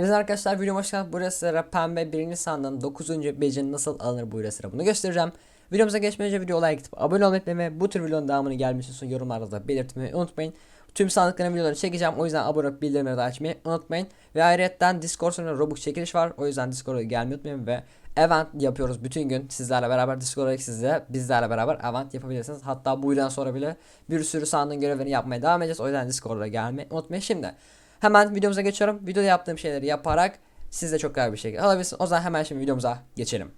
Evet arkadaşlar videoma hoş geldiniz. Burası sıra pembe birinci sandığın 9. beceri nasıl alınır bu sıra bunu göstereceğim. Videomuza geçmeden önce videoya like atıp abone olmayı ve bu tür videonun devamını gelmesi için yorumlarda da belirtmeyi unutmayın. Tüm sandıkların videoları çekeceğim o yüzden abone olup bildirimleri de açmayı unutmayın. Ve ayrıca Discord serverında Robux çekiliş var o yüzden Discord'a gelmeyi unutmayın ve event yapıyoruz bütün gün sizlerle beraber Discord'a siz de bizlerle beraber event yapabilirsiniz. Hatta bu yüzden sonra bile bir sürü sandığın görevlerini yapmaya devam edeceğiz o yüzden Discord'a gelmeyi unutmayın. Şimdi Hemen videomuza geçiyorum. Videoda yaptığım şeyleri yaparak siz de çok güzel bir şekilde alabilirsiniz. O zaman hemen şimdi videomuza geçelim.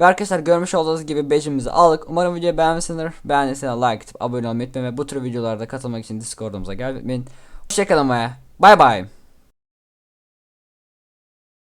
Ve arkadaşlar görmüş olduğunuz gibi badge'imizi aldık. Umarım videoyu beğenmişsinizdir. Beğendiyseniz like atıp abone olmayı unutmayın ve bu tür videolarda katılmak için Discord'umuza gelmeyi unutmayın. Hoşçakalın ve bay bay.